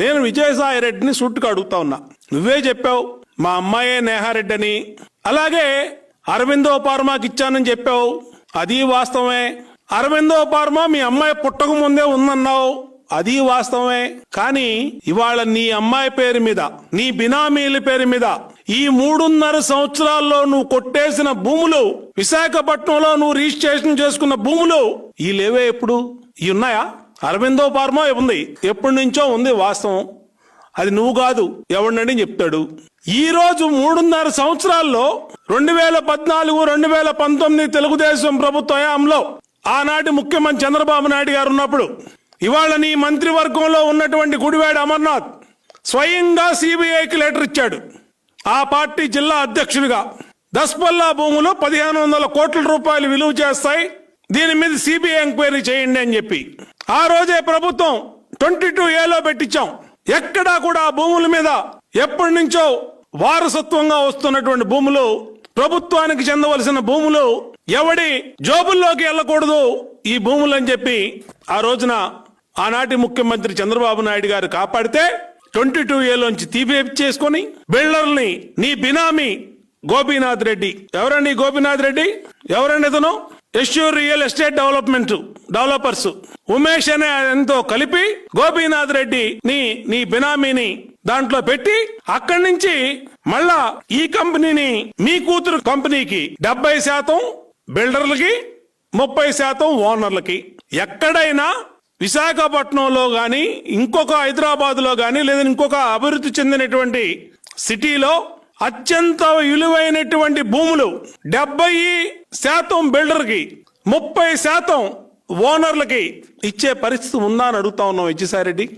నేను విజయసాయి రెడ్డిని సూట్టుగా అడుగుతా ఉన్నా. నువ్వే చెప్పావు మా అమ్మాయే నేహారెడ్డి అని అలాగే అరవిందో పార్మాకి ఇచ్చానని చెప్పావు అది వాస్తవమే. అరవిందో పార్మా మీ అమ్మాయి పుట్టక ముందే ఉందన్నావు అది వాస్తవమే. కానీ ఇవాళ నీ అమ్మాయి పేరు మీద నీ బినామీల పేరు మీద ఈ మూడున్నర సంవత్సరాల్లో నువ్వు కొట్టేసిన భూములు విశాఖపట్నంలో నువ్వు రిజిస్ట్రేషన్ చేసుకున్న భూములు ఈ లేవే ఎప్పుడు? ఈ ఉన్నాయా? అరవిందో పార్మా ఉంది ఎప్పటి నుంచో ఉంది వాస్తవం. అది నువ్వు కాదు ఎవడినని చెప్తాడు. ఈ రోజు మూడున్నర సంవత్సరాల్లో రెండు వేల పద్నాలుగు రెండు వేల పంతొమ్మిది తెలుగుదేశం ప్రభుత్వ హయాంలో ఆనాటి ముఖ్యమంత్రి చంద్రబాబు నాయుడు గారు ఉన్నప్పుడు ఇవాళ నీ మంత్రివర్గంలో ఉన్నటువంటి గుడివాడ అమర్నాథ్ స్వయంగా సిబిఐకి లెటర్ ఇచ్చాడు. ఆ పార్టీ జిల్లా అధ్యక్షుడిగా. దస్పల్లా భూములు పదిహేను వందల కోట్ల రూపాయలు విలువ చేస్తాయి. దీని మీద సిబిఐ ఎంక్వైరీ చేయండి అని చెప్పి. ఆ రోజే ప్రభుత్వం ట్వంటీ టూ ఏలో పెట్టించాం. ఎక్కడా కూడా భూముల మీద ఎప్పటి నుంచో వారసత్వంగా వస్తున్నటువంటి భూములు ప్రభుత్వానికి చెందవలసిన భూములు ఎవడి జోబుల్లోకి వెళ్ళకూడదు ఈ భూములు అని చెప్పి ఆ రోజున ఆనాటి ముఖ్యమంత్రి చంద్రబాబు నాయుడు గారు కాపాడితే ట్వంటీ టూ ఏలోంచి తీపిచ్చేసుకొని బిల్డర్ని నీ బినామీ గోపీనాథ్ రెడ్డి. ఎవరండి గోపీనాథ్ రెడ్డి? ఎవరండి ఇతను? Assure real estate development. Developers. Umesh అనే ఆయనతో కలిపి గోపీనాథ్ రెడ్డి నీ నీ బినామీని దాంట్లో పెట్టి అక్కడి నుంచి మళ్ళా ఈ కంపెనీని మీ కూతురు కంపెనీకి డెబ్బై శాతం బిల్డర్లకి ముప్పై శాతం ఓనర్లకి. ఎక్కడైనా విశాఖపట్నంలో గాని ఇంకొక హైదరాబాద్లో గాని లేదా ఇంకొక అభివృద్ధి చెందినటువంటి సిటీలో అత్యంత విలువైనటువంటి భూములు డెబ్బై శాతం బిల్డర్కి ముప్పై శాతం ఓనర్లకి ఇచ్చే పరిస్థితి ఉందా అని అడుగుతా ఉన్నాం విజయసాయిరెడ్డి